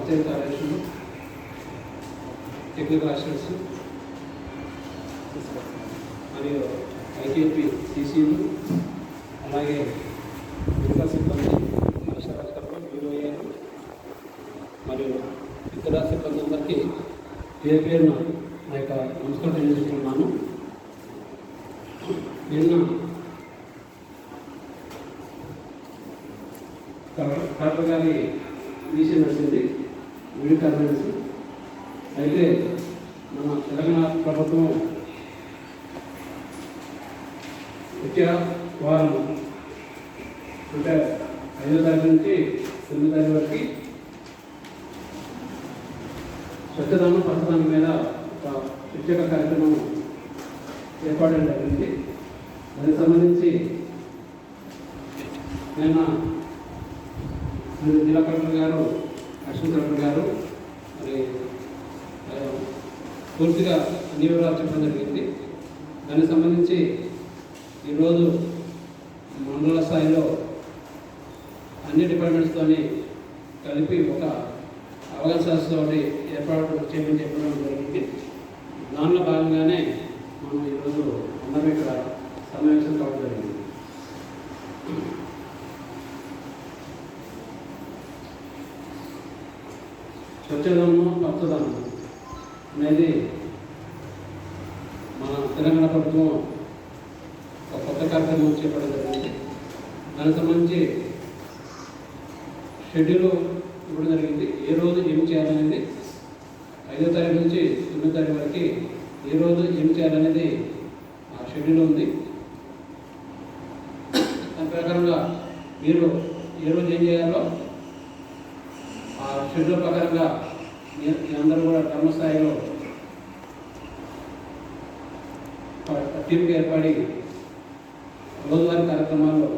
పంచాయతీ కార్యదర్శులు technical assistants మరియు IKP సీసీలు అలాగే మిగతా సిబ్బంది ఆశావర్కర్లు మరియు ఇతర సిబ్బంది అందరికీ పేరు పేరున నా యొక్క నమస్కారం తెలియజేస్తున్నాను. నిన్న కలెక్టర్ గారి విషయం నడిచింది. వీడి అయితే మన తెలంగాణ ప్రభుత్వం వచ్చే వారం అంటే ఐదో తారీఖు నుంచి తొమ్మిదో తారీఖు వరకు స్వచ్ఛదానం పచ్చదానం మీద ఒక ప్రత్యేక కార్యక్రమం ఏర్పాటు జరిగింది. దానికి సంబంధించి నిన్న జిల్లా కలెక్టర్ గారు అసిస్టెంట్ గారు మరి పూర్తిగా అన్ని వివరాలు చెప్పడం జరిగింది. దానికి సంబంధించి ఈరోజు మండల స్థాయిలో అన్ని డిపార్ట్మెంట్స్తోని కలిపి ఒక అవగాహన సదస్సుతోటి ఏర్పాటు చేయమని చెప్పడం జరిగింది. దానిలో భాగంగానే మనం ఈరోజు అందరం ఇక్కడ సమావేశం కావడం జరిగింది. స్వచ్ఛదనం పచ్చదనం అనేది మన తెలంగాణ ప్రభుత్వం ఒక కొత్త కార్యక్రమం చేపట్టడం జరిగింది. దానికి సంబంధించి షెడ్యూల్ ఇవ్వడం జరిగింది. ఏ రోజు ఏం చేయాలనేది ఐదో తారీఖు నుంచి తొమ్మిదో తారీఖు వరకు ఏ రోజు ఏం చేయాలనేది ఆ షెడ్యూల్ ఉంది. దాని ప్రకారంగా మీరు ఏ రోజు ఏం చేయాలో షెడ్యూల్ ప్రకారంగా మీ- అందరూ కూడా గ్రామస్థాయిలో టీంకి ఏర్పడి రోజువారీ కార్యక్రమాల్లో